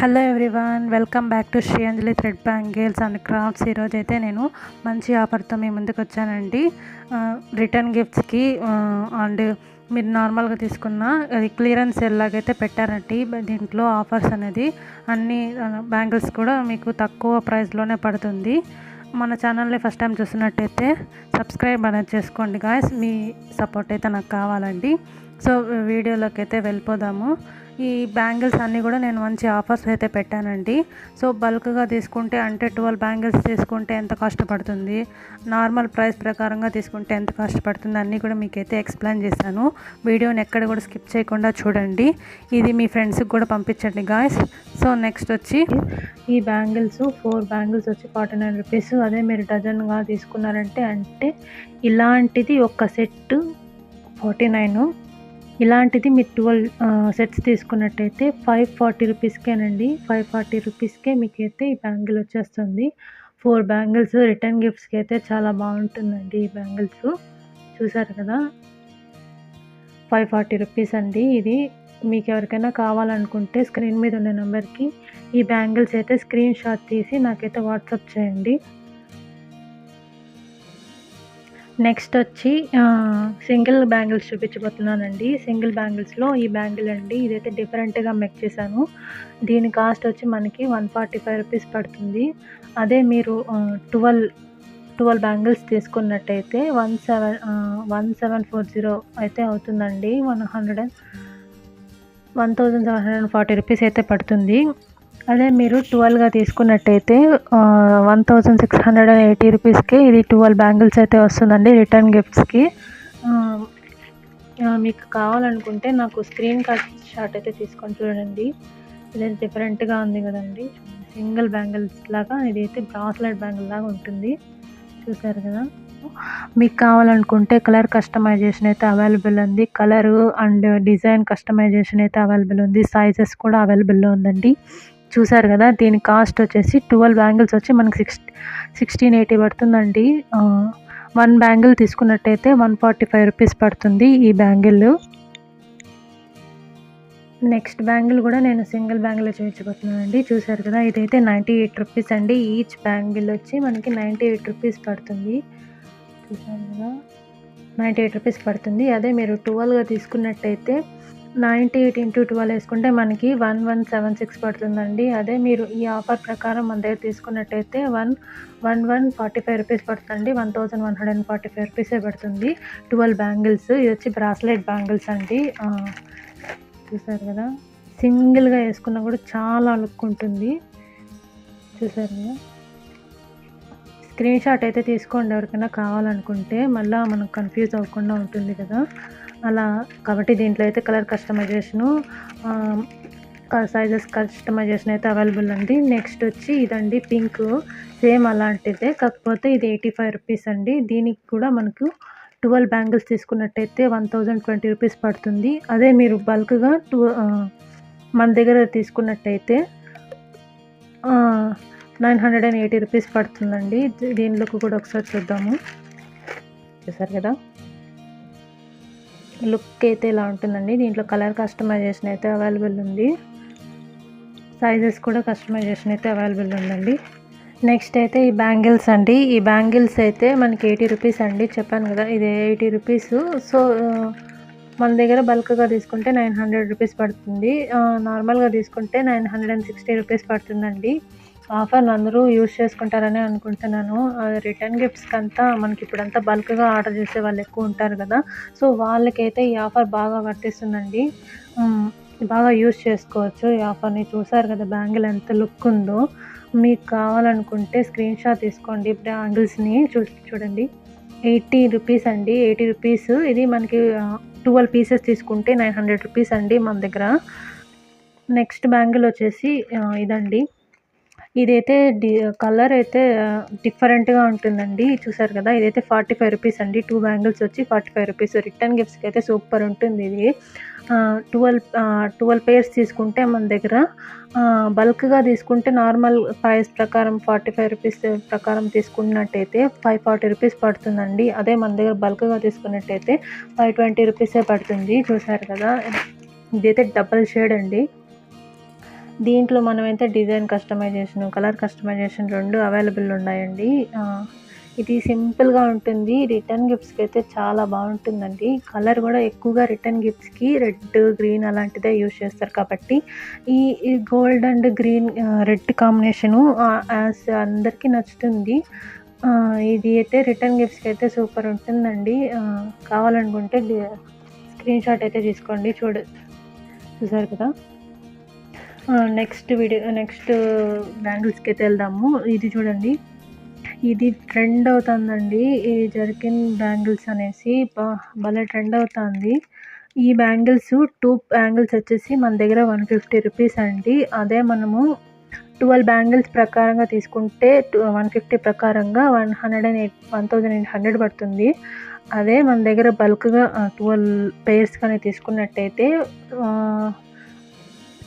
Hello everyone welcome back to Srianjali thread bangles and crafts ఈరోజు అయితే నేను మంచి ఆఫర్తో మీ ముందుకు వచ్చానండి. రిటర్న్ గిఫ్ట్స్కి అండ్ మీరు నార్మల్గా తీసుకున్న అది క్లియరెన్స్ ఎలాగైతే పెట్టారండి. దీంట్లో ఆఫర్స్ అనేది అన్ని బ్యాంగిల్స్ కూడా మీకు తక్కువ ప్రైస్లోనే పడుతుంది. మన ఛానల్ని ఫస్ట్ టైం చూసినట్టయితే సబ్స్క్రైబ్ అనేది చేసుకోండి గాయస్ మీ సపోర్ట్ అయితే నాకు కావాలండి. సో వీడియోలోకి అయితే వెళ్ళిపోదాము. ఈ బ్యాంగిల్స్ అన్నీ కూడా నేను మంచి ఆఫర్స్ అయితే పెట్టానండి. సో బల్క్గా తీసుకుంటే అంటే ట్వెల్వ్ బ్యాంగిల్స్ తీసుకుంటే ఎంత కష్టపడుతుంది? నార్మల్ ప్రైస్ ప్రకారంగా తీసుకుంటే ఎంత కష్టపడుతుంది? అన్నీ కూడా మీకైతే ఎక్స్ప్లెయిన్ చేశాను. వీడియోని ఎక్కడ కూడా స్కిప్ చేయకుండా చూడండి. ఇది మీ ఫ్రెండ్స్కి కూడా పంపించండి గాయస్. సో నెక్స్ట్ వచ్చి ఈ బ్యాంగిల్స్ ఫోర్ బ్యాంగిల్స్ వచ్చి ఫార్టీ నైన్ రూపీస్. అదే మీరు డజన్గా తీసుకున్నారంటే అంటే ఇలాంటిది ఒక సెట్ ఫార్టీ నైన్. ఇలాంటిది మీరు ట్వెల్వ్ సెట్స్ తీసుకున్నట్టయితే ఫైవ్ ఫార్టీ రూపీస్కేనండి. ఫైవ్ ఫార్టీ రూపీస్కే మీకు అయితే ఈ బ్యాంగిల్ వచ్చేస్తుంది. ఫోర్ బ్యాంగిల్స్ రిటర్న్ గిఫ్ట్స్కి అయితే చాలా బాగుంటుందండి ఈ బ్యాంగిల్స్. చూసారు కదా? ఫైవ్ ఫార్టీ రూపీస్ అండి ఇది. మీకు ఎవరికైనా కావాలనుకుంటే స్క్రీన్ మీద ఉన్న నెంబర్కి ఈ బ్యాంగిల్స్ అయితే స్క్రీన్ షాట్ తీసి నాకైతే వాట్సాప్ చేయండి. నెక్స్ట్ వచ్చి సింగిల్ బ్యాంగిల్స్ చూపించబోతున్నానండి. సింగిల్ బ్యాంగిల్స్లో ఈ బ్యాంగిల్ అండి. ఇదైతే డిఫరెంట్గా మెక్ చేశాను. దీని కాస్ట్ వచ్చి మనకి వన్ ఫార్టీ ఫైవ్ రూపీస్ పడుతుంది. అదే మీరు ట్వెల్వ్ ట్వెల్వ్ బ్యాంగిల్స్ తీసుకున్నట్టయితే one seven one seven four zero అయితే అవుతుందండి. One hundred and one thousand seven hundred and forty rupees అయితే పడుతుంది. అదే మీరు ట్వెల్వ్గా తీసుకున్నట్టయితే one thousand six hundred and eighty రూపీస్కి ఇది ట్వెల్వ్ బ్యాంగిల్స్ అయితే వస్తుందండి రిటర్న్ గిఫ్ట్స్కి మీకు కావాలనుకుంటే నాకు స్క్రీన్ కట్ షాట్ అయితే తీసుకొని చూడండి. ఇది డిఫరెంట్గా ఉంది కదండి. సింగిల్ బ్యాంగిల్స్ లాగా ఇది అయితే బ్రాస్లెట్ బ్యాంగిల్ లాగా ఉంటుంది. చూసారు కదా? మీకు కావాలనుకుంటే కలర్ కస్టమైజేషన్ అయితే అవైలబుల్ ఉంది. కలరు అండ్ డిజైన్ కస్టమైజేషన్ అయితే అవైలబుల్ ఉంది. సైజెస్ కూడా అవైలబుల్లో ఉందండి. చూసారు కదా దీని కాస్ట్ వచ్చేసి ట్వెల్వ్ బ్యాంగిల్స్ వచ్చి మనకి సిక్స్ సిక్స్టీన్ ఎయిటీ పడుతుందండి. వన్ బ్యాంగిల్ తీసుకున్నట్టయితే వన్ ఫార్టీ ఫైవ్ రూపీస్ పడుతుంది ఈ బ్యాంగిల్ నెక్స్ట్ బ్యాంగిల్ కూడా నేను సింగిల్ బ్యాంగిల్ చూపించబోతున్నానండి. చూసారు కదా ఇదైతే నైంటీ ఎయిట్ రూపీస్ అండి. ఈచ్ బ్యాంగిల్ వచ్చి మనకి నైంటీ ఎయిట్ రూపీస్ పడుతుంది. చూసారు కదా నైంటీ ఎయిట్ రూపీస్ పడుతుంది. అదే మీరు ట్వెల్వ్గా తీసుకున్నట్టయితే నైంటీ ఎయిట్ ఇంటూ ట్వెల్వ్ వేసుకుంటే మనకి వన్ వన్ సెవెన్ సిక్స్ పడుతుందండి. అదే మీరు ఈ ఆఫర్ ప్రకారం మన దగ్గర తీసుకున్నట్టయితే one one one forty five rupees పడుతుంది one thousand one hundred and forty five రూపీసే పడుతుంది. ట్వెల్వ్ బ్యాంగిల్స్ ఇది వచ్చి బ్రాస్లెట్ బ్యాంగిల్స్ అండి. చూసారు కదా? సింగిల్గా వేసుకున్నా కూడా చాలా లుక్ ఉంటుంది. చూసారు కదా? స్క్రీన్ షాట్ అయితే తీసుకోండి ఎవరికైనా కావాలనుకుంటే. మళ్ళీ మనకు కన్ఫ్యూజ్ అవ్వకుండా ఉంటుంది కదా? అలా కాబట్టి దీంట్లో అయితే కలర్ కస్టమైజేషను సైజెస్ కస్టమైజేషన్ అయితే అవైలబుల్ అండి. నెక్స్ట్ వచ్చి ఇదండి పింక్. సేమ్ అలాంటిదే. కాకపోతే ఇది ఎయిటీ ఫైవ్ రూపీస్ అండి. దీనికి కూడా మనకు ట్వెల్వ్ బ్యాంగిల్స్ తీసుకున్నట్టయితే వన్ థౌజండ్ ట్వంటీ రూపీస్ పడుతుంది. అదే మీరు బల్క్గా టూ మన దగ్గర తీసుకున్నట్టయితే nine hundred and eighty rupees పడుతుందండి. దీనిలోకి కూడా ఒకసారి చూద్దాము. చూసారు కదా? లుక్ అయితే ఇలా ఉంటుందండి. దీంట్లో కలర్ కస్టమైజేషన్ అయితే అవైలబుల్ ఉంది. సైజెస్ కూడా కస్టమైజేషన్ అయితే అవైలబుల్ ఉందండి. నెక్స్ట్ అయితే ఈ బ్యాంగిల్స్ అండి. ఈ బ్యాంగిల్స్ అయితే మనకి ఎయిటీ రూపీస్ అండి. చెప్పాను కదా ఇది ఎయిటీ రూపీస్. సో మన దగ్గర బల్క్గా తీసుకుంటే నైన్ హండ్రెడ్ రూపీస్ పడుతుంది. నార్మల్గా తీసుకుంటే nine hundred and sixty rupees పడుతుందండి. ఆఫర్ అందరూ యూజ్ చేసుకుంటారని అనుకుంటున్నాను. రిటర్న్ గిఫ్ట్స్కి అంతా మనకి ఇప్పుడంతా బల్క్గా ఆర్డర్ చేసే వాళ్ళు ఎక్కువ ఉంటారు కదా. సో వాళ్ళకైతే ఈ ఆఫర్ బాగా వర్తిస్తుందండి. బాగా యూజ్ చేసుకోవచ్చు ఈ ఆఫర్ని. చూసారు కదా బ్యాంగిల్ ఎంత లుక్ ఉందో. మీకు కావాలనుకుంటే స్క్రీన్ షాట్ తీసుకోండి బ్యాంగిల్స్ని చూ చూడండి. ఎయిటీ రూపీస్ అండి. Eighty rupees. ఇది మనకి ట్వెల్వ్ పీసెస్ తీసుకుంటే నైన్ హండ్రెడ్ రూపీస్ అండి మన దగ్గర. నెక్స్ట్ బ్యాంగిల్ వచ్చేసి ఇదండి. ఇదైతే డి కలర్ అయితే డిఫరెంట్గా ఉంటుందండి. చూసారు కదా ఇదైతే ఫార్టీ ఫైవ్ రూపీస్ అండి. టూ బ్యాంగిల్స్ వచ్చి ఫార్టీ ఫైవ్ రూపీస్. రిటర్న్ గిఫ్ట్స్కి అయితే సూపర్ ఉంటుంది ఇది. ట్వెల్వ్ ట్వెల్వ్ పేర్స్ తీసుకుంటే మన దగ్గర బల్క్గా తీసుకుంటే నార్మల్ ప్రైస్ ప్రకారం ఫార్టీ ఫైవ్ రూపీస్ ప్రకారం తీసుకున్నట్టయితే ఫైవ్ ఫార్టీ రూపీస్ పడుతుందండి. అదే మన దగ్గర బల్క్గా తీసుకున్నట్టయితే ఫైవ్ ట్వంటీ రూపీసే పడుతుంది. చూసారు కదా ఇదైతే డబల్ షేడ్ అండి. దీంట్లో మనమైతే డిజైన్ కస్టమైజేషన్ కలర్ కస్టమైజేషన్ రెండు అవైలబుల్ ఉన్నాయండి. ఇది సింపుల్గా ఉంటుంది. రిటర్న్ గిఫ్ట్స్కి అయితే చాలా బాగుంటుందండి. కలర్ కూడా ఎక్కువగా రిటర్న్ గిఫ్ట్స్కి రెడ్ గ్రీన్ అలాంటిదే యూజ్ చేస్తారు కాబట్టి ఈ gold and green red combination as అందరికీ నచ్చుతుంది. ఇది అయితే రిటర్న్ గిఫ్ట్స్కి అయితే సూపర్ ఉంటుందండి. కావాలనుకుంటే స్క్రీన్ షాట్ అయితే తీసుకోండి. చూడ చూసారు కదా? నెక్స్ట్ వీడియో నెక్స్ట్ బ్యాంగిల్స్కి అయితే వెళ్దాము. ఇది చూడండి. ఇది ట్రెండ్ అవుతుందండి. ఈ జర్కిన్ బ్యాంగిల్స్ అనేసి భలే ట్రెండ్ అవుతుంది. ఈ బ్యాంగిల్స్ టూ బ్యాంగిల్స్ వచ్చేసి మన దగ్గర వన్ ఫిఫ్టీ రూపీస్ అండి. అదే మనము ట్వెల్వ్ బ్యాంగిల్స్ ప్రకారంగా తీసుకుంటే వన్ ఫిఫ్టీ ప్రకారంగా one hundred and eight one thousand eight hundred పడుతుంది. అదే మన దగ్గర బల్క్గా ట్వెల్వ్ పేర్స్ కానీ తీసుకున్నట్టయితే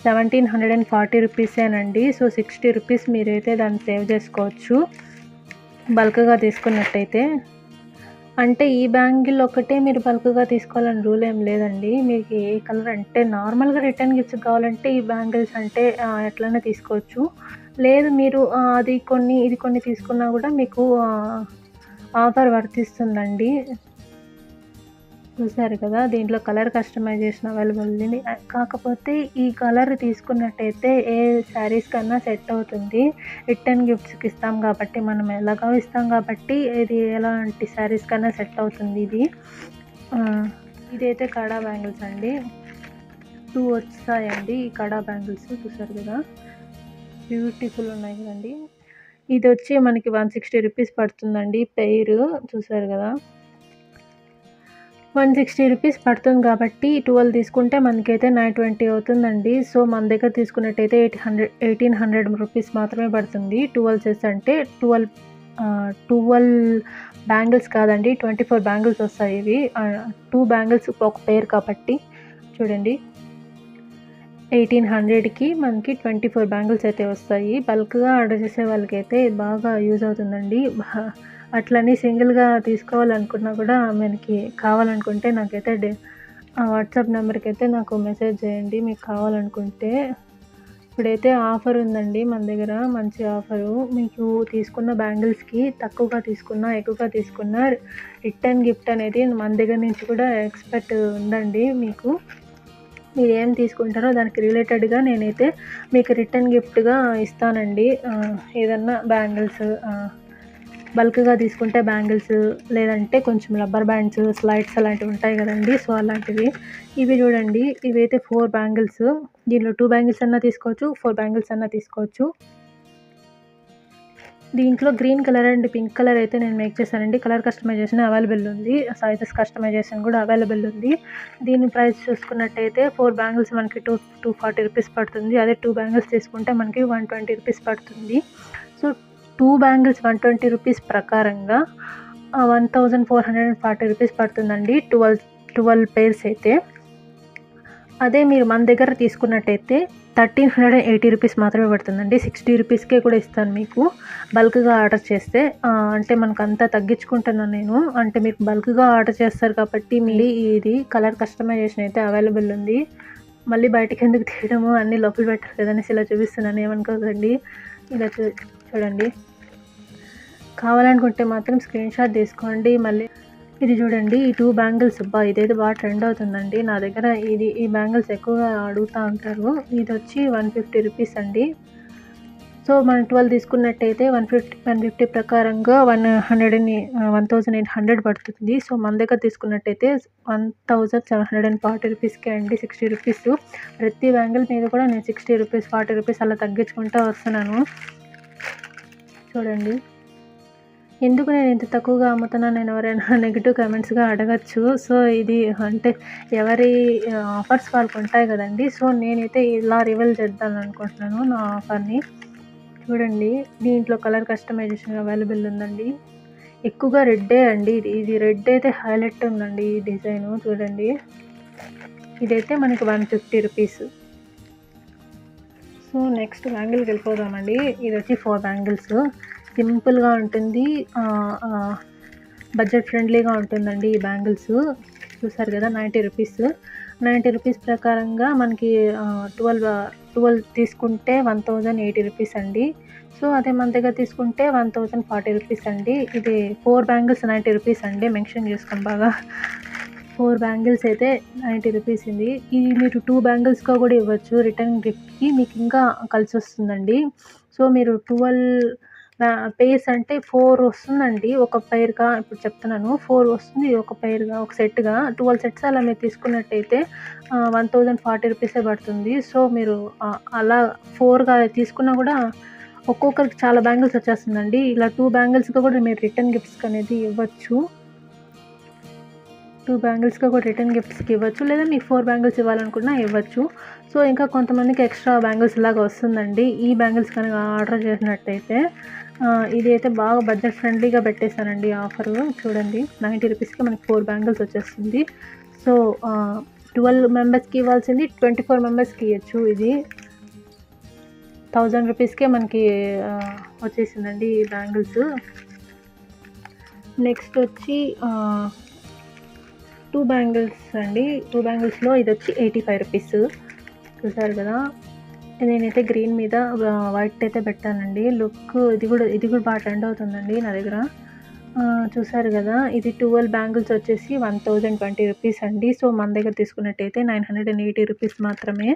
సెవెంటీన్ హండ్రెడ్ అండ్ ఫార్టీ రూపీసేనండి సో సిక్స్టీ రూపీస్ మీరైతే దాన్ని సేవ్ చేసుకోవచ్చు. బల్క్గా తీసుకున్నట్టయితే. అంటే ఈ బ్యాంగిల్ ఒకటే మీరు బల్క్గా తీసుకోవాలని రూల్ ఏం లేదండి. మీకు ఏ కలర్ అంటే నార్మల్గా రిటర్న్ గిఫ్ట్స్ కావాలంటే ఈ బ్యాంగిల్స్ అంటే ఎట్లనే తీసుకోవచ్చు. లేదు మీరు అది కొన్ని ఇది కొన్ని తీసుకున్నా కూడా మీకు ఆఫర్ వర్తిస్తుందండి. చూసారు కదా దీంట్లో కలర్ కస్టమైజేషన్ అవైలబుల్ ఉంది. కాకపోతే ఈ కలర్ తీసుకున్నట్టయితే ఏ శారీస్ కన్నా సెట్ అవుతుంది. రిటర్న్ గిఫ్ట్స్కి ఇస్తాం కాబట్టి మనం ఎలాగో ఇస్తాం కాబట్టి ఇది ఎలాంటి శారీస్ కన్నా సెట్ అవుతుంది ఇది. ఇదైతే కడా బ్యాంగిల్స్ అండి. టూ వచ్చాయండి ఈ కడా బ్యాంగిల్స్ చూసారు కదా. బ్యూటిఫుల్ ఉన్నాయి కదండి. ఇది వచ్చి మనకి వన్ సిక్స్టీ రూపీస్ పడుతుందండి పెయిర్ చూసారు కదా. వన్ సిక్స్టీ రూపీస్ పడుతుంది కాబట్టి ట్వెల్వ్ తీసుకుంటే మనకైతే నైన్ ట్వంటీ అవుతుందండి. సో మన దగ్గర తీసుకున్నట్టయితే eight hundred eighteen hundred rupees మాత్రమే పడుతుంది. ట్వెల్వ్ చేసి అంటే ట్వెల్వ్ ట్వెల్వ్ బ్యాంగిల్స్ కాదండి ట్వంటీ ఫోర్ బ్యాంగిల్స్ వస్తాయి ఇవి. టూ బ్యాంగిల్స్ ఒక పేర్ కాబట్టి చూడండి. ఎయిటీన్ హండ్రెడ్కి మనకి ట్వంటీ ఫోర్ బ్యాంగిల్స్ అయితే వస్తాయి. బల్క్గా ఆర్డర్ చేసే వాళ్ళకైతే బాగా యూజ్ అవుతుందండి. బా- అట్లని సింగిల్గా తీసుకోవాలనుకున్నా కూడా మనకి కావాలనుకుంటే నాకైతే డే వాట్సాప్ నెంబర్కి అయితే నాకు మెసేజ్ చేయండి. మీకు కావాలనుకుంటే ఇప్పుడైతే ఆఫర్ ఉందండి మన దగ్గర మంచి ఆఫరు మీకు తీసుకున్న బ్యాంగిల్స్కి తక్కువగా తీసుకున్నా ఎక్కువగా తీసుకున్నా రిటర్న్ గిఫ్ట్ అనేది మన దగ్గర నుంచి కూడా ఎక్స్పెక్ట్ ఉందండి మీకు. మీరు ఏం తీసుకుంటారో దానికి రిలేటెడ్గా నేనైతే మీకు రిటర్న్ గిఫ్ట్గా ఇస్తానండి. ఏదన్నా బ్యాంగిల్స్ బల్క్గా తీసుకుంటే బ్యాంగిల్స్ లేదంటే కొంచెం రబ్బర్ బ్యాండ్స్ స్లైడ్స్ అలాంటివి ఉంటాయి కదండి. సో అలాంటివి. ఇవి చూడండి. ఇవైతే ఫోర్ బ్యాంగిల్స్. దీనిలో టూ బ్యాంగిల్స్ అన్నా తీసుకోవచ్చు ఫోర్ బ్యాంగిల్స్ అన్నా తీసుకోవచ్చు. దీంట్లో green colour and pink colour అయితే నేను మేక్ చేశానండి. కలర్ కస్టమైజేషన్ అవైలబుల్ ఉంది. సైజెస్ కస్టమైజేషన్ కూడా అవైలబుల్ ఉంది. దీని ప్రైస్ చూసుకున్నట్టయితే ఫోర్ బ్యాంగిల్స్ మనకి టూ టూ ఫార్టీ రూపీస్ పడుతుంది. అదే టూ బ్యాంగిల్స్ తీసుకుంటే మనకి వన్ ట్వంటీ రూపీస్ పడుతుంది. So two bangles one twenty rupees ప్రకారంగా one thousand four hundred and forty rupees పడుతుందండి ట్వెల్వ్ ట్వెల్వ్ పేర్స్ అయితే. అదే మీరు మన దగ్గర తీసుకున్నట్టయితే thirteen hundred and eighty rupees మాత్రమే పడుతుందండి. సిక్స్టీ రూపీస్కే కూడా ఇస్తాను మీకు. బల్క్గా ఆర్డర్ చేస్తే అంటే మనకు అంతా తగ్గించుకుంటున్నాను నేను. అంటే మీకు బల్క్గా ఆర్డర్ చేస్తారు కాబట్టి మళ్ళీ ఇది కలర్ కస్టమైజేషన్ అయితే అవైలబుల్ ఉంది. మళ్ళీ బయటకి ఎందుకు తీయడము అన్నీ లోపల పెట్టారు కదనేసి ఇలా చూపిస్తున్నాను. ఏమనుకోకండి. ఇలా చూ చూడండి. కావాలనుకుంటే మాత్రం స్క్రీన్ షాట్ తీసుకోండి. మళ్ళీ ఇది చూడండి ఈ టూ బ్యాంగిల్స్ అబ్బా ఇదైతే బాగా ట్రెండ్ అవుతుందండి. నా దగ్గర ఇది ఈ బ్యాంగిల్స్ ఎక్కువగా అడుగుతూ ఉంటారు. ఇది వచ్చి వన్ ఫిఫ్టీ రూపీస్ అండి. సో మనం ట్వెల్వ్ తీసుకున్నట్టయితే వన్ ఫిఫ్టీ వన్ ఫిఫ్టీ ప్రకారంగా one hundred one thousand eight hundred పడుతుంది. సో మన దగ్గర తీసుకున్నట్టయితే one thousand seven hundred and forty రూపీస్కే అండి సిక్స్టీ రూపీస్ ప్రతి బ్యాంగిల్ మీద కూడా నేను సిక్స్టీ రూపీస్ ఫార్టీ రూపీస్ అలా తగ్గించుకుంటూ వస్తున్నాను. చూడండి. ఎందుకు నేను ఇంత తక్కువగా అమ్ముతున్నా? నేను ఎవరైనా నెగిటివ్ కమెంట్స్గా అడగచ్చు. సో ఇది అంటే ఎవరి ఆఫర్స్ వాళ్ళకు ఉంటాయి కదండి. సో నేనైతే ఇలా రివెల్ చేద్దాం అనుకుంటున్నాను నా ఆఫర్ని చూడండి దీంట్లో కలర్ కస్టమైజేషన్ అవైలబుల్ ఉందండి. ఎక్కువగా రెడ్డే అండి ఇది. ఇది రెడ్ అయితే హైలైట్ ఉందండి ఈ డిజైన్. చూడండి. ఇదైతే మనకి one fifty rupees so next బ్యాంగిల్కి వెళ్ళిపోదామండి. ఇది వచ్చి ఫోర్ బ్యాంగిల్స్ సింపుల్గా ఉంటుంది. బడ్జెట్ ఫ్రెండ్లీగా ఉంటుందండి ఈ బ్యాంగిల్స్. చూసారు కదా నైంటీ రూపీస్. నైంటీ రూపీస్ ప్రకారంగా మనకి ట్వెల్వ్ ట్వెల్వ్ తీసుకుంటే వన్ థౌజండ్ ఎయిటీ రూపీస్ అండి. సో అదే మన దగ్గర తీసుకుంటే వన్ థౌజండ్ ఫార్టీ రూపీస్ అండి. ఇది ఫోర్ బ్యాంగిల్స్ నైంటీ రూపీస్ అండి మెన్షన్ చేసుకోండి బాగా. ఫోర్ బ్యాంగిల్స్ అయితే నైంటీ రూపీస్ ఉంది ఇది మీరు టూ బ్యాంగిల్స్గా కూడా ఇవ్వచ్చు రిటర్న్ గిఫ్ట్కి. మీకు ఇంకా కలిసి వస్తుందండి. సో మీరు ట్వెల్వ్ పేర్స్ అంటే ఫోర్ వస్తుందండి. ఒక పేర్గా ఇప్పుడు చెప్తున్నాను. ఫోర్ వస్తుంది. ఒక పేర్గా ఒక సెట్గా ట్వెల్వ్ సెట్స్ అలా మీరు తీసుకున్నట్టయితే వన్ థౌజండ్ ఫార్టీ రూపీసే పడుతుంది. సో మీరు అలా ఫోర్గా తీసుకున్నా కూడా ఒక్కొక్కరికి చాలా బ్యాంగిల్స్ వచ్చేస్తుందండి. ఇలా టూ బ్యాంగిల్స్గా కూడా మీరు రిటర్న్ గిఫ్ట్స్ అనేది ఇవ్వచ్చు. టూ బ్యాంగిల్స్గా కూడా రిటర్న్ గిఫ్ట్స్కి ఇవ్వచ్చు లేదా మీకు ఫోర్ బ్యాంగిల్స్ ఇవ్వాలనుకున్నా ఇవ్వచ్చు. సో ఇంకా కొంతమందికి ఎక్స్ట్రా బ్యాంగిల్స్ లాగా వస్తుందండి. ఈ బ్యాంగిల్స్ కనుక ఆర్డర్ చేసినట్టయితే ఇది అయితే బాగా బడ్జెట్ ఫ్రెండ్లీగా పెట్టేశానండి ఆఫర్. చూడండి నైంటీ రూపీస్కి మనకి ఫోర్ బ్యాంగిల్స్ వచ్చేస్తుంది. సో ట్వెల్వ్ మెంబర్స్కి ఇవ్వాల్సింది ట్వంటీ ఫోర్ మెంబర్స్కి ఇవ్వచ్చు ఇది. థౌజండ్ రూపీస్కే మనకి వచ్చేసిందండి ఈ బ్యాంగిల్స్. నెక్స్ట్ వచ్చి టూ బ్యాంగిల్స్ అండి. టూ బ్యాంగిల్స్లో ఇది వచ్చి ఎయిటీ ఫైవ్ రూపీస్. చూసారు కదా? నేనైతే గ్రీన్ మీద వైట్ అయితే పెట్టానండి. లుక్ ఇది కూడా ఇది కూడా బాగా ట్రెండ్ అవుతుందండి నా దగ్గర. చూసారు కదా? ఇది ట్వెల్వ్ బ్యాంగిల్స్ వచ్చేసి వన్ థౌజండ్ ట్వంటీ రూపీస్ అండి. సో మన దగ్గర తీసుకున్నట్టయితే nine hundred and eighty rupees మాత్రమే.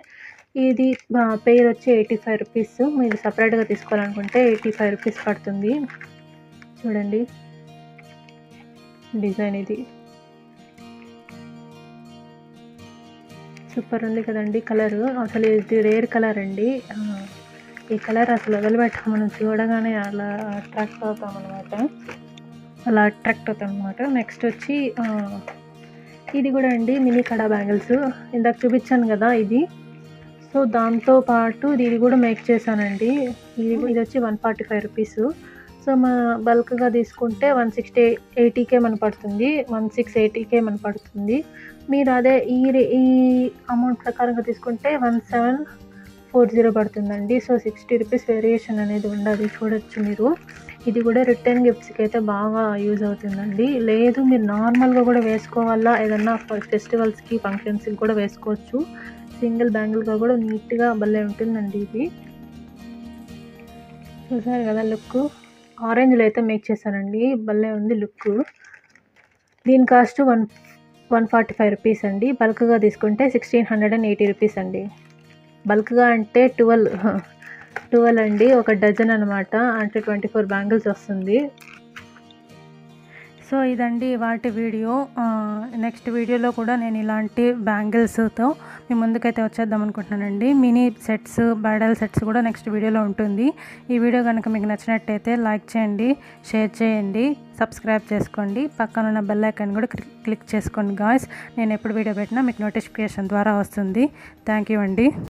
ఇది పేర్ వచ్చి ఎయిటీ ఫైవ్ రూపీస్. మీరు సపరేట్గా తీసుకోవాలనుకుంటే ఎయిటీ ఫైవ్ రూపీస్ పడుతుంది. చూడండి. డిజైన్ ఇది. సూపర్ ఉంది కదండి కలర్. అసలు ఇది రేర్ కలర్ అండి. ఈ కలర్ అసలు వదిలిపెట్టాం. మనం చూడగానే అలా అట్రాక్ట్ అవుతాం అనమాట అలా అట్రాక్ట్ అవుతాం అనమాట నెక్స్ట్ వచ్చి ఇది కూడా అండి మినీ కడా బ్యాంగిల్స్. ఇందాక చూపించాను కదా ఇది. సో దాంతో పాటు ఇది కూడా మేక్ చేశానండి. ఇది ఇది వచ్చి one forty five rupees. So మన బల్క్గా తీసుకుంటే వన్ సిక్స్టీ ఎయిటీకే మన పడుతుంది. వన్ సిక్స్ ఎయిటీకే మన పడుతుంది. మీరు అదే ఈ రే- ఈ అమౌంట్ ప్రకారంగా తీసుకుంటే వన్ సెవెన్ ఫోర్ జీరో పడుతుందండి. సో సిక్స్టీ రూపీస్ వేరియేషన్ అనేది ఉండదు చూడొచ్చు మీరు. ఇది కూడా రిటర్న్ గిఫ్ట్స్కి అయితే బాగా యూజ్ అవుతుందండి. లేదు మీరు నార్మల్గా కూడా వేసుకోవాలా? ఏదన్నా ఫెస్టివల్స్కి ఫంక్షన్స్కి కూడా వేసుకోవచ్చు. సింగిల్ బ్యాంగిల్గా కూడా నీట్గా భలే ఉంటుందండి ఇది. చూసారు కదా లుక్? ఆరెంజ్లో అయితే మేక్ చేశానండి భలే ఉంది లుక్. దీని cost one one forty five rupees అండి. బల్క్గా తీసుకుంటే sixteen hundred and eighty rupees అండి. బల్క్గా అంటే ట్వెల్వ్ ట్వెల్వ్ అండి. ఒక డజన్ అనమాట అంటే ట్వంటీ ఫోర్ బ్యాంగిల్స్ వస్తుంది. సో ఇదండి వాటి వీడియో. నెక్స్ట్ వీడియోలో కూడా నేను ఇలాంటి బ్యాంగిల్స్తో మీ ముందుకైతే వచ్చేద్దాం అనుకుంటున్నానండి. మినీ సెట్స్ బ్యాడల్ సెట్స్ కూడా నెక్స్ట్ వీడియోలో ఉంటుంది. ఈ వీడియో కనుక మీకు నచ్చినట్టయితే లైక్ చేయండి షేర్ చేయండి సబ్స్క్రైబ్ చేసుకోండి. పక్కన ఉన్న బెల్ ఐకాన్ కూడా క్లిక్ క్లిక్ చేసుకోండి గాయస్. నేను ఎప్పుడు వీడియో పెట్టినా మీకు నోటిఫికేషన్ ద్వారా వస్తుంది. థ్యాంక్ యూ అండి.